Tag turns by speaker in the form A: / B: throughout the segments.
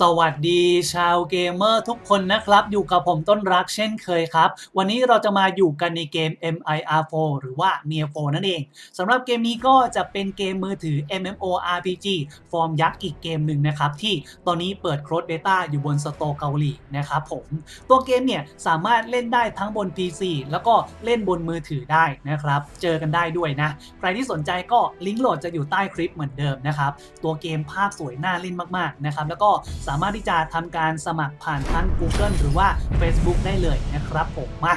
A: สวัสดีชาวเกมเมอร์ทุกคนนะครับ อยู่กับผมต้นรักเช่นเคยครับ วันนี้เราจะมาอยู่กันในเกม MIR4 หรือว่า MIR4 นั่นเองสำหรับเกมนี้ก็จะเป็นเกมมือถือ MMORPG ฟอร์มยักษ์อีกเกมหนึ่งนะครับ ที่ตอนนี้เปิดโคดเบต้าอยู่บนสโตเกาหลีนะครับผม ตัวเกมเนี่ยสามารถเล่นได้ทั้งบน PC แล้วก็เล่นบนมือถือได้นะครับ เจอกันได้ด้วยนะ ใครที่สนใจก็ลิงก์โหลดจะอยู่ใต้คลิปเหมือนเดิมนะครับตัวเกมภาพสวยน่าเล่นมากๆนะครับแล้วก็สามารถที่จะทำการสมัครผ่านทาง Google หรือว่า Facebook ได้เลยนะครับผมมา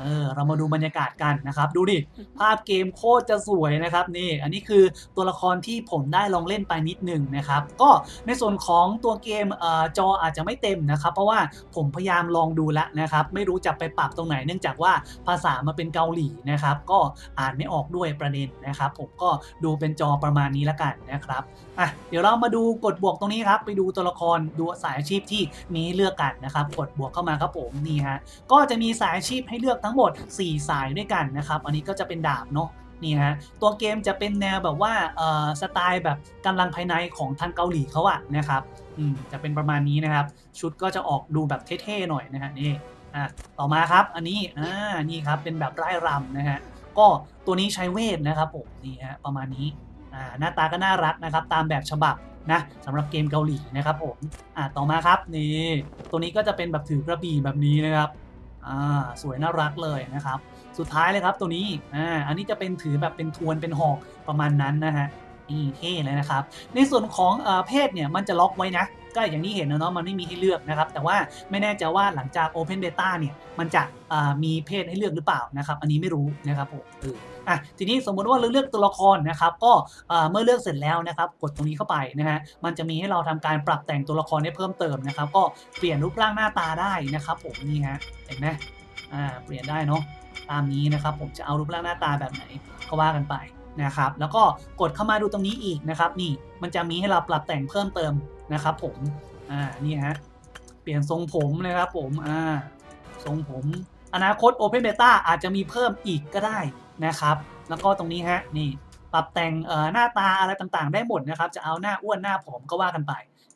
A: เออเรามาดูบรรยากาศกันนะครับ ดูดิ ภาพเกมโคตรจะสวยนะครับนี่อันนี้คือตัวละครที่ผมได้ลองเล่นไปนิดหนึ่งนะครับ ก็ในส่วนของตัวเกมเออจออาจจะไม่เต็มนะครับ เพราะว่าผมพยายามลองดูแล้วนะครับ ไม่รู้จะไปปรับตรงไหนเนื่องจากว่าภาษามาเป็นเกาหลีนะครับ ก็อ่านไม่ออกด้วยประเด็นนะครับ ผมก็ดูเป็นจอประมาณนี้แล้วกันนะครับอะเดี๋ยวเรามาดูกดบวกตรงนี้ครับ ไปดูตัวละครดูสายอาชีพที่มีเลือกกันนะครับ กดบวกเข้ามาครับผมนี่ฮะก็จะมีสายอาชีพให้เลือกทั้งั้งหมด 4 สายด้วยกันนะครับ อันนี้ก็จะเป็นดาบเนาะนี่ฮะตัวเกมจะเป็นแนวแบบว่าเอ่อสไตล์แบบกำลังภายในของทางเกาหลีเขาอะนะครับอืมจะเป็นประมาณนี้นะครับ ชุดก็จะออกดูแบบเท่ๆหน่อยนะฮะนี่อะต่อมาครับอันนี้อ่านี่ครับเป็นแบบไร่รำนะฮะก็ตัวนี้ใช้เวทนะครับผมนี่ฮะประมาณนี้อ่าหน้าตาก็น่ารักนะครับ ตามแบบฉบับนะสำหรับเกมเกาหลีนะครับผมอ่าต่อมาครับนี่ตัวนี้ก็จะเป็นแบบถือกระบี่แบบนี้นะครับ อ่าสวยน่ารักเลยนะครับ สุดท้ายเลยครับตัวนี้อ่าอันนี้จะเป็นถือแบบเป็นทวนเป็นหอกประมาณนั้นนะฮะนี่เท่เลยนะครับ ในส่วนของเอ่อเพศเนี่ยมันจะล็อกไว้นะ ก็อย่างที่เห็นนะเนาะมันไม่มีให้เลือกนะครับ แต่ว่าไม่แน่ใจว่าหลังจาก Open Beta เนี่ยมันจะมีเพศให้เลือกหรือเปล่านะครับ อันนี้ไม่รู้นะครับผมเอออะทีนี้สมมติว่าเราเลือกตัวละครนะครับ ก็เมื่อเลือกเสร็จแล้วนะครับกดตรงนี้เข้าไปนะฮะมันจะมีให้เราทำการปรับแต่งตัวละครได้เพิ่มเติมนะครับ ก็เปลี่ยนรูปร่างหน้าตาได้นะครับ ผมนี่ฮะเห็นไหมอ่าเปลี่ยนได้เนาะตามนี้นะครับ ผมจะเอารูปร่างหน้าตาแบบไหนก็ว่ากันไป นะครับ แล้วก็กดเข้ามาดูตรงนี้อีกนะครับนี่มันจะมีให้เราปรับแต่งเพิ่มเติมนะครับ ผมอ่านี่ฮะเปลี่ยนทรงผมนะครับผมอ่าทรงผม อนาคต Open Beta อาจจะมีเพิ่มอีกก็ได้นะครับ แล้วก็ตรงนี้ฮะนี่ปรับแต่งหน้าตาอะไรต่างๆ ได้หมดนะครับ จะเอาหน้าอ้วนหน้าผอมก็ว่ากันไป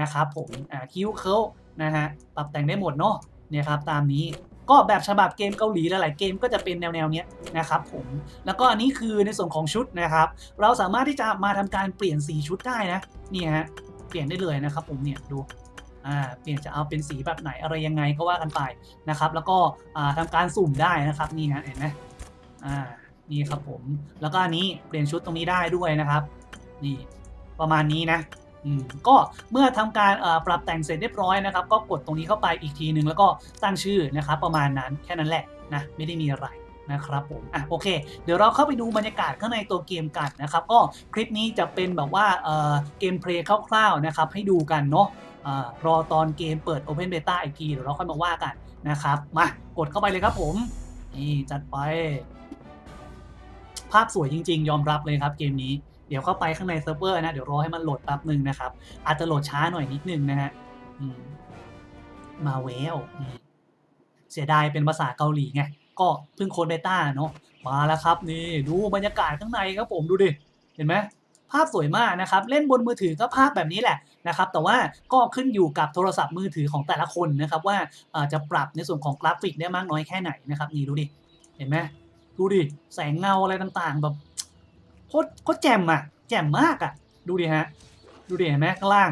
A: นะครับผมคิ้วเคิ้วนะฮะปรับแต่งได้หมดเนาะเนี่ยครับตามนี้ ก็แบบฉบับเกมเกาหลีหลายๆเกมก็จะเป็นแนวๆเนี้นะครับผมแล้วก็อันนี้คือในส่วนของชุดนะครับ เราสามารถที่จะมาทำการเปลี่ยนสีชุดได้นะนี่ฮะเปลี่ยนได้เลยนะครับ ผมเนี่ยดูอ่าเปลี่ยนจะเอาเป็นสีแบบไหนอะไรยังไงก็ว่ากันไปนะครับ แล้วก็อ่าทำการสุ่มได้นะครับนี่ฮะเห็นไหมอ่านี่ครับผม แล้วก็อันนี้เปลี่ยนชุดตรงนี้ได้ด้วยนะครับ นี่ประมาณนี้นะ ก็เมื่อทำการปรับแต่งเสร็จเรียบร้อยนะครับ ก็กดตรงนี้เข้าไปอีกทีหนึ่งแล้วก็ตั้งชื่อนะครับ ประมาณนั้นแค่นั้นแหละนะไม่ได้มีอะไรนะครับผมอะโอเค เดี๋ยวเราเข้าไปดูบรรยากาศข้างในตัวเกมกันนะครับ ก็คลิปนี้จะเป็นแบบว่าเเกมเพลย์คร่าวๆนะครับ ให้ดูกันเนาะรอตอนเกมเปิด Open Beta อีกทีเดี๋ยวเราค่อยมาว่ากันนะครับ มากดเข้าไปเลยครับผมนี่จัดไป ภาพสวยจริง ๆ ยอมรับเลยครับเกมนี้ เดี๋ยวเข้าไปข้างในเซิร์ฟเวอร์นะ เดี๋ยวรอให้มันโหลดแป๊บหนึ่งนะครับ อาจจะโหลดช้าหน่อยนิดนึงนะฮะมาเวลเสียดายเป็นภาษาเกาหลีไง ก็เพิ่งโค้ดเบต้าเนาะ มาแล้วครับนี่ดูบรรยากาศข้างในครับผมดูดิ เห็นไหมภาพสวยมากนะครับ เล่นบนมือถือก็ภาพแบบนี้แหละนะครับ แต่ว่าก็ขึ้นอยู่กับโทรศัพท์มือถือของแต่ละคนนะครับ ว่าจะปรับในส่วนของกราฟิกได้มากน้อยแค่ไหนนะครับ นี่ดูดิ เห็นไหมดูดิ แสงเงาอะไรต่างๆ แบบ ตรโคตรแจ่มอะ แจ่มมากอะ ดูดิฮะ ดูดิเห็นไหมข้างล่าง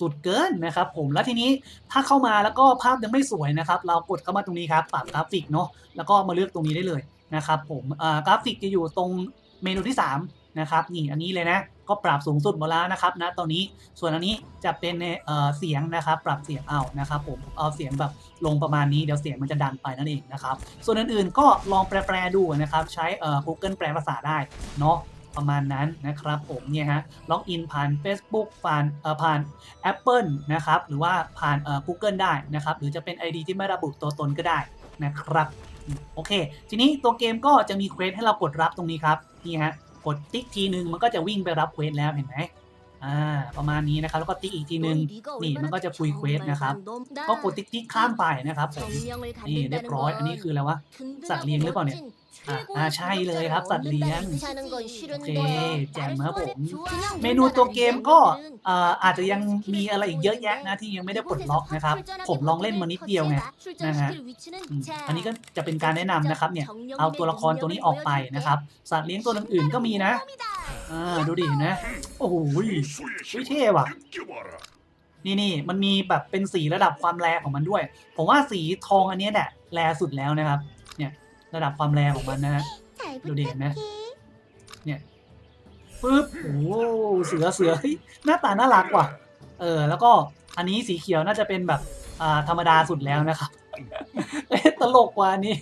A: สุดเกินนะครับผม แล้วทีนี้ถ้าเข้ามาแล้วก็ภาพยังไม่สวยนะครับ เรากดเข้ามาตรงนี้ครับ ปรับกราฟิกเนาะ แล้วก็มาเลือกตรงนี้ได้เลยนะครับผมอ่ากราฟิกจะอยู่ตรงเมนูที่ 3 นะครับนี่อันนี้เลยนะก็ปรับสูงสุดหมดแล้วนะครับนะตอนนี้ส่วนอันนี้จะเป็นในเเสียงนะครับ ปรับเสียงเอานะครับ ผมเอาเสียงแบบลงประมาณนี้เดี๋ยวเสียงมันจะดังไปนั่นเองนะครับ ส่วนอื่นๆก็ลองแปลๆดูนะครับ ใช้เอ่อ Google แปลภาษาได้เนาะประมาณนั้นนะครับผมเนี่ยฮะล็อกอินผ่าน Facebook ผ่านเอ่อผ่าน Apple นะครับหรือว่าผ่านเอ่อ Google ได้นะครับ หรือจะเป็น ID ที่ไม่ระบุตัวตนก็ได้นะครับโอเค ทีนี้ตัวเกมก็จะมีเควสให้เรากดรับตรงนี้ครับนี่ฮะ กดติ๊กทีนึงมันก็จะวิ่งไปรับเควสแล้วเห็นไหมอ่าประมาณนี้นะครับแล้วก็ติ๊กอีกทีนึงนี่มันก็จะคุยเควสนะครับก็กดติ๊กติ๊กข้ามไปนะครับผมนี่เรียบร้อยอันนี้คืออะไรวะสัตว์เลี้ยงหรือเปล่าเนี่ย อ่าใช่เลยครับสัตว์เลี้ยง
B: โอ
A: โอ
B: เค
A: เค
B: แจ
A: แจ่
B: ม
A: ม
B: ค
A: ค
B: รั
A: รั
B: บบผ
A: ผมม
B: เม
A: เม
B: นู
A: นู
B: ตั
A: ตัวว
B: เก
A: เก
B: ม
A: ม
B: ก็
A: ก็
B: เอ่อ
A: อ่า
B: อา
A: อา
B: จ
A: จ
B: จะ
A: จะ
B: ยั
A: ยังง
B: มี
A: มี
B: อะ
A: อะไรไร
B: อี
A: อี
B: ก
A: ก
B: เย
A: เย
B: อะ
A: อะ
B: แยะ
A: แยะ
B: นะ
A: นะ
B: ที่
A: ที่
B: ยั
A: ยังง
B: ไม่
A: ไม่
B: ได้
A: ได้
B: ป
A: ป
B: ล
A: ล
B: ด
A: ด
B: ล็
A: ล็
B: อ
A: อกก
B: นะ
A: นะ
B: ค
A: ค
B: รั
A: รับบ
B: ผ
A: ผมม
B: ล
A: ล
B: อ
A: องง
B: เล่
A: เล่
B: น
A: น
B: มา
A: มา
B: นิ
A: นิ
B: ด
A: ด
B: เดี
A: เดี
B: ย
A: ยวว
B: ไง
A: ไง
B: นะ
A: อืม
B: ฮะ
A: อันนี้ก็จะเป็น
B: กา
A: การร
B: แนะ
A: แนะ
B: นำ
A: นำ
B: นะ
A: นะ
B: ค
A: ค
B: รั
A: รั
B: บบเนี่
A: เนี่ยย
B: เอา
A: เอา
B: ตั
A: ตัวว
B: ละ
A: ละ
B: ค
A: ค
B: ร
A: ร
B: ตั
A: ตัวว
B: นี้
A: นี้
B: อ
A: อ
B: อ
A: อกก
B: ไป
A: ไป
B: นะ
A: นะ
B: ค
A: ค
B: รั
A: รับบสัตว์เลี้ยงตัวอื่นๆก็มีนะอ่าดูดิเห็นไหมโอ้โหวิเท่ว่ะ นี่นี่มันมีแบบเป็นสีระดับความแรงของมันด้วย ผมว่าสีทองอันเนี้ยแหละแรงสุดแล้วนะครับเนี่ย ระดับความแรงของมันนะฮะ ดูดิเห็นไหมเนี่ยปึ๊บโอ้โหเสือเสือเฮ้ยหน้าตาน่ารักว่ะ เออ แล้วก็อันนี้สีเขียวน่าจะเป็นแบบอ่าธรรมดาสุดแล้วนะครับเอ๊ะตลกกว่าอันนี้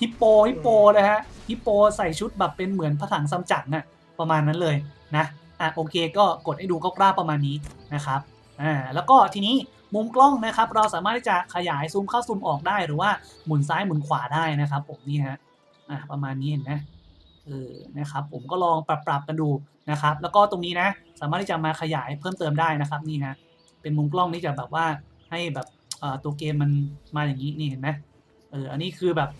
A: ฮิปโปฮิปโปนะฮะฮิปโปใส่ชุดแบบเป็นเหมือนพระถังซัมจั๋งอะประมาณนั้นเลยนะอะโอเคก็กดให้ดูคร่าวๆประมาณนี้นะครับอ่าแล้วก็ทีนี้ มุมกล้องนะครับ เราสามารถที่จะขยายซูมเข้าซูมออกได้หรือว่าหมุนซ้ายหมุนขวาได้นะครับผมนี่ฮะอะประมาณนี้เห็นไหมเออนะครับผมก็ลองปรับปรับๆกันดูนะครับ แล้วก็ตรงนี้นะ สามารถที่จะมาขยายเพิ่มเติมได้นะครับนี่ฮะเป็นมุมกล้องที่จะแบบว่าให้แบบเอ่อตัวเกมมันมาอย่างนี้นี่เห็นไหมเอออันนี้คือแบบ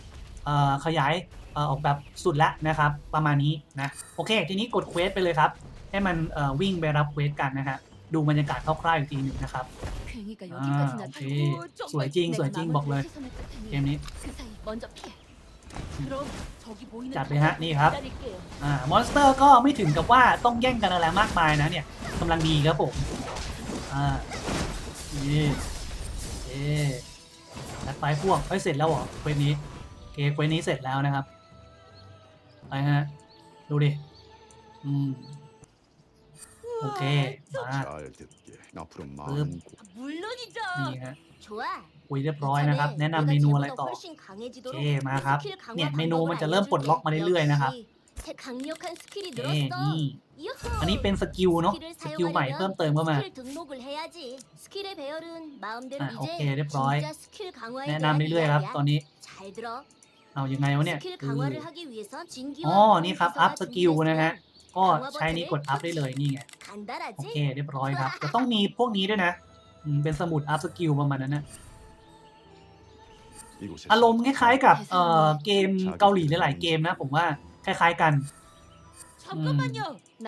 A: เอ่อขยายออกแบบสุดแล้วนะครับ ประมาณนี้นะโอเค ทีนี้กดเควสไปเลยครับ ให้มันเอ่อวิ่งไปรับเควสกันนะฮะดูบรรยากาศคร่าวๆอีกทีหนึ่งนะครับ
C: 아,
A: 오케이.
C: 스วย
A: สวยจริงสวยจริงบอกเลย เกมนี้ จัดเลยฮะนี่ครับ อ่ามอนสเตอร์ก็ไม่ถึงกับว่าต้องแย่งกันอะไรมากมายนะเนี่ยกำลังดีครับผมอ่านี่เอ๊จัดไปพวกเฮ้ยเสร็จแล้วเหรอเควสนี้โอเคเควสนี้เสร็จแล้วนะครับไปฮะดูดิอืม โอเคมา
D: 잘 듣게 앞으로 많은 곳
A: นี่ฮะ
B: 좋아
A: คุยเรียบร้อยนะครับ แนะนำเมนูอะไรต่อ โอเคมาครับเนี่ยเมนูมันจะเริ่มปลดล็อกมาเรื่อยๆนะครับ
B: 새 강력한 스킬이
A: เอ๊ะ
B: 늘었어
A: นี่
B: 유후.
A: อันนี้เป็นสกิลเนาะ สกิลใหม่เพิ่มเติมเข้ามา
B: 스킬 등록을 해야지. 스킬의 배열은 마음대로
A: 아,
B: 이제
A: 오케이, 랩로이.
B: 진짜 스킬 강화에
A: แนะ
B: 대한
A: นำเรื่อยๆครับ
B: 이야기야.
A: ตอนนี้
B: 잘 들어.
A: เอายังไงวะเนี่ย
B: 스킬
A: คือ
B: 강화를 하기 위해서 진기와
A: อ๋อ นี่ครับ อัพสกิลนะฮะ ก็ใช้นี้กดอัพได้เลยนี่ไง โอเคเรียบร้อยครับจะต้องมีพวกนี้ด้วยนะเป็นสมุดอัพสกิลประมาณนั้นนะอารมณ์คล้ายๆกับเกมเกาหลีหลายๆเกมนะ ผมว่าคล้ายๆกัน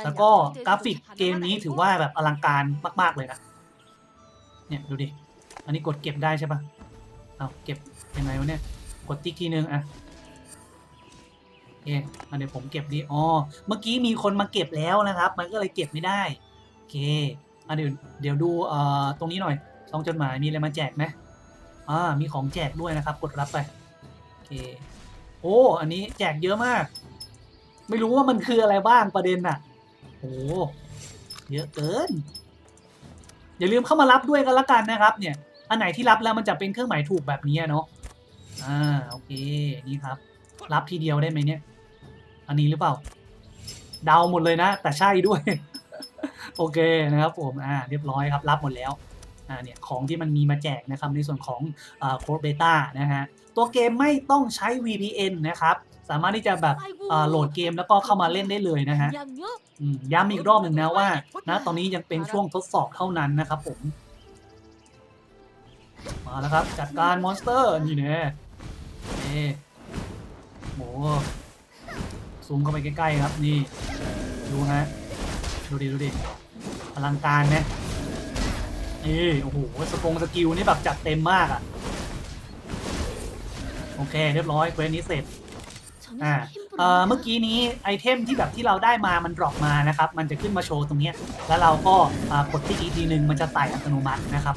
A: แล้วก็กราฟิกเกมนี้ถือว่าแบบอลังการมากๆเลยนะ เนี่ยดูดิ อันนี้กดเก็บได้ใช่ปะเอาเก็บยังไงวะเนี่ย กดติ๊กทีนึงอะ เคอันเดี๋ยวผมเก็บดิอ๋อเมื่อกี้มีคนมาเก็บแล้วนะครับ มันก็เลยเก็บไม่ได้โอเคอเดี๋ยวเดี๋ยวดูเอ่อตรงนี้หน่อยซองจดหมายมีอะไรมาแจกไหมอ่ามีของแจกด้วยนะครับ กดรับไปโอเคโอ้อันนี้แจกเยอะมาก ไม่รู้ว่ามันคืออะไรบ้างประเด็นน่ะโอ้เยอะเกิน อย่าลืมเข้ามารับด้วยกันละกันนะครับ เนี่ย อันไหนที่รับแล้วมันจะเป็นเครื่องหมายถูกแบบนี้เนาะอ่าโอเคนี่ครับ รับทีเดียวได้ไหมเนี่ย อันนี้หรือเปล่า เดาหมดเลยนะ แต่ใช่ด้วย โอเคนะครับผมอ่าเรียบร้อยครับรับหมดแล้วอ่าเนี่ยของที่มันมีมาแจกนะครับในส่วนของอ่าโค้ดเบต้านะฮะตัวเกมไม่ต้องใช้ VPN นะครับ สามารถที่จะแบบอ่าโหลดเกมแล้วก็เข้ามาเล่นได้เลยนะฮะย้ำอีกรอบหนึ่งนะว่านะตอนนี้ยังเป็นช่วงทดสอบเท่านั้นนะครับผม มาแล้วครับ จัดการมอนสเตอร์นี่เนี่ยนี่โห ซูมเข้าไปใกล้ๆครับนี่ดูฮะดูดิดูดิอลังการไหมนี่โอ้โหสปงสกิลนี่แบบจัดเต็มมากอะโอเค เรียบร้อยเควสนี้เสร็จอ่าเอ่อเมื่อกี้นี้ไอเทมที่แบบที่เราได้มามันดรอปมานะครับ มันจะขึ้นมาโชว์ตรงนี้ แล้วเราก็กดติ๊กอีกทีหนึ่งมันจะใส่อัตโนมัตินะครับ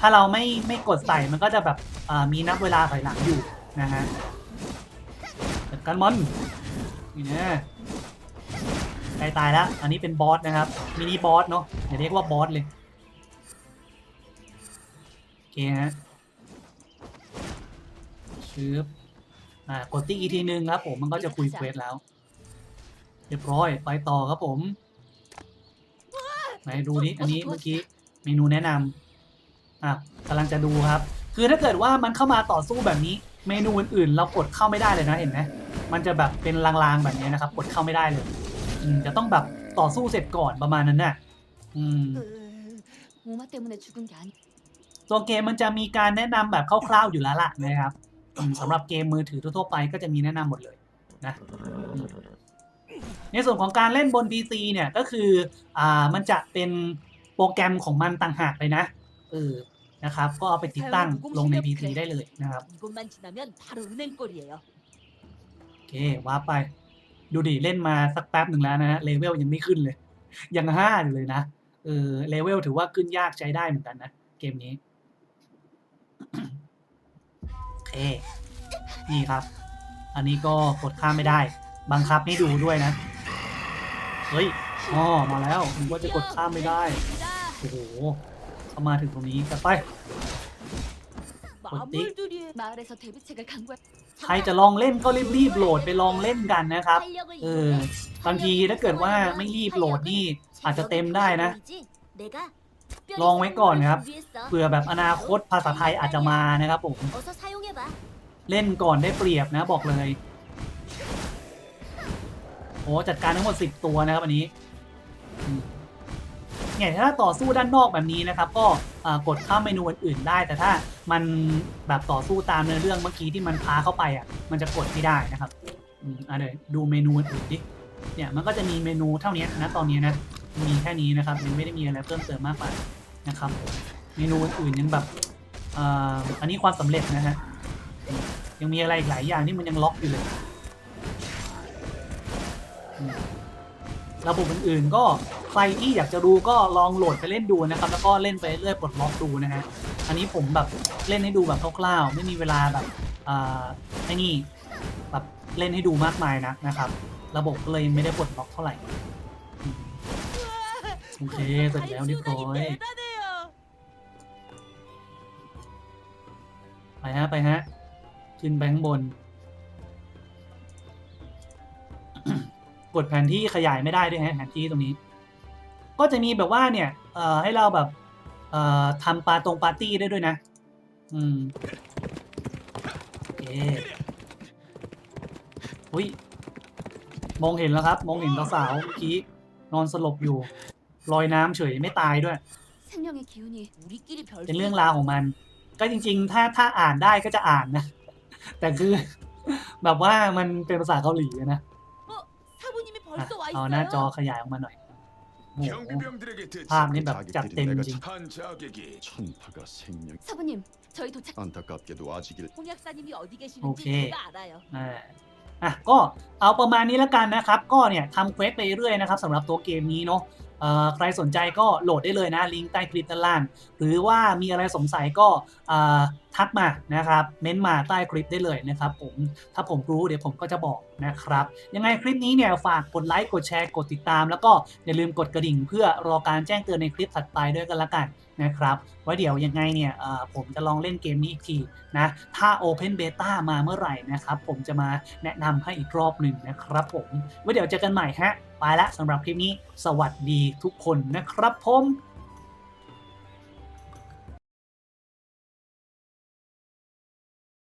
A: ถ้าเราไม่ไม่กดใส่มันก็จะแบบมีนับเวลาถอยหลังอยู่นะฮะ การมอนนี่นะใกล้ตายแล้ว อันนี้เป็นบอสนะครับ มินิบอสเนาะอย่าเรียกว่าบอสเลยโอเคฮะชืบอ่ากดติ๊กอีกทีนึงครับผมมันก็จะคุยเควสแล้วเรียบร้อยไปต่อครับผมไหนดูนี่อันนี้เมื่อกี้เมนูแนะนำอะกำลังจะดูครับ คือถ้าเกิดว่ามันเข้ามาต่อสู้แบบนี้ เมนูอื่นๆ เรากดเข้าไม่ได้เลยนะเห็นไหม มันจะแบบเป็นลางๆแบบนี้นะครับ กดเข้าไม่ได้เลยอืมจะต้องแบบต่อสู้เสร็จก่อนประมาณนั้นน่ะ อืม
C: 모마 때문에 죽은 게 아니.
A: ตัวเกมมันจะมีการแนะนำแบบคร่าวๆอยู่แล้วล่ะนะครับ อืมสำหรับเกมมือถือทั่วๆไปก็จะมีแนะนำหมดเลยนะอืมในส่วนของการเล่นบน PC เนี่ยก็คืออ่ามันจะเป็นโปรแกรมของมันต่างหากเลยนะเออนะครับ ก็เอาไปติดตั้งลงใน PC ได้เลยนะครับ
C: 이곳만 지나면 바로 은행골이에요.
A: เคว้าไป ดูดิเล่นมาสักแป๊บหนึ่งแล้วนะฮะเลเวลยังไม่ขึ้นเลย ยังห้าอยู่เลยนะเออเลเวลถือว่าขึ้นยากใช้ได้เหมือนกันนะ เกมนี้เคนี่ครับ อันนี้ก็กดข้ามไม่ได้ บังคับให้ดูด้วยนะ เฮ้ยอ๋อมาแล้วผมว่าจะกดข้ามไม่ได้ โอ้โหเข้ามาถึงตรงนี้จะไป
C: กดติ๊ก
A: ใครจะลองเล่นก็รีบๆโหลดไปลองเล่นกันนะครับ
B: เออ
A: บางทีถ้าเกิดว่าไม่รีบโหลดนี่อาจจะเต็มได้นะ ลองไว้ก่อนครับเผื่อแบบอนาคตภาษาไทยอาจจะมานะครับผมเล่นก่อนได้เปรียบนะบอกเลยโอ้จัดการทั้งหมด 10 ตัวนะครับอันนี้ นี่ยถ้าต่อสู้ด้านนอกแบบนี้นะครับ ก็กดข้ามเมนูอื่นๆได้ แต่ถ้ามันแบบต่อสู้ตามเนื้อเรื่องเมื่อกี้ที่มันพาเข้าไปอะมันจะกดไม่ได้นะครับอืมอะเดี๋ยวดูเมนูอื่นดิเนี่ยมันก็จะมีเมนูเท่านี้นะตอนนี้นะมีแค่นี้นะครับยังไม่ได้มีอะไรเพิ่มเติมมากมานะครับ เมนูอื่นๆยังแบบอ,อันนี้ความสำเร็จนะฮะยังมีอะไรอีกหลายอย่างที่มันยังล็อกอยู่เลยระบบอื่นๆก็ ใครที่อยากจะดูก็ลองโหลดไปเล่นดูนะครับ แล้วก็เล่นไปเรื่อยปลดล็อกดูนะฮะอันนี้ผมแบบเล่นให้ดูแบบคร่าวๆไม่มีเวลาแบบอ่าไอ้นี่แบบเล่นให้ดูมากมายนะนะครับ ระบบเลยไม่ได้ปลดล็อกเท่าไหร่โอเคเสร็จแล้วเรียบร้อยไปฮะไปฮะขึ้นแบงค์บน กดแผนที่ขยายไม่ได้ด้วยฮะแผนที่ตรงนี้ ก็จะมีแบบว่าเนี่ย เอ่อให้เราแบบ เอ่อทำปาตรงปาร์ตี้ได้ด้วยนะ อืมโอเคอุ้ยมองเห็นแล้วครับ มองเห็นสาวๆเมื่อกี้นอนสลบอยู่ลอยน้ำเฉยไม่ตายด้วย
C: 생명의 기운이 우리끼리 별
A: เป็นเรื่องราวของมัน ก็จริง ๆ ถ้าถ้าอ่านได้ก็จะอ่านนะ แต่คือ แบบว่ามันเป็นภาษาเกาหลีอะนะ
C: 어, 사부님이
A: อ่ะ
C: 벌써 와
A: เอาหน้าจอ
C: 있어요.
A: ขยายออกมาหน่อยโอ้โห
D: 경비병들에게 대체
A: 아, 네, 막
D: 자기들이
A: 짭
D: 내가
A: 땜지.
D: 한 자객이 천파가 생명
C: 사부님, 저희 도착.
D: 안타깝게도 아직일
C: 홍 약사님이 어디 계시는지
A: 오케이.
C: 제가 알아요.
A: อ่าอ่ะก็เอาประมาณนี้แล้วกันนะครับ ก็เนี่ยทำเควสไปเรื่อยนะครับสำหรับตัวเกมนี้เนาะเอ่อ ใครสนใจก็โหลดได้เลยนะ ลิงก์ใต้คลิปด้านล่าง หรือว่ามีอะไรสงสัยก็ทักมานะครับ เม้นต์มาใต้คลิปได้เลยนะครับ ผม ถ้าผมรู้เดี๋ยวผมก็จะบอกนะครับ ยังไงคลิปนี้เนี่ยฝากกดไลค์ กดแชร์ กดติดตาม แล้วก็อย่าลืมกดกระดิ่งเพื่อรอการแจ้งเตือนในคลิปถัดไปด้วยกันละกันนะครับไว้เดี๋ยวยังไงเนี่ยผมจะลองเล่นเกมนี้อีกทีนะ ถ้า Open Beta มาเมื่อไหร่นะครับ ผมจะมาแนะนำให้อีกรอบหนึ่งนะครับผม ไว้เดี๋ยวเจอกันใหม่ฮะ ไปแล้วสำหรับคลิปนี้ สวัสดีทุกคนนะครับผม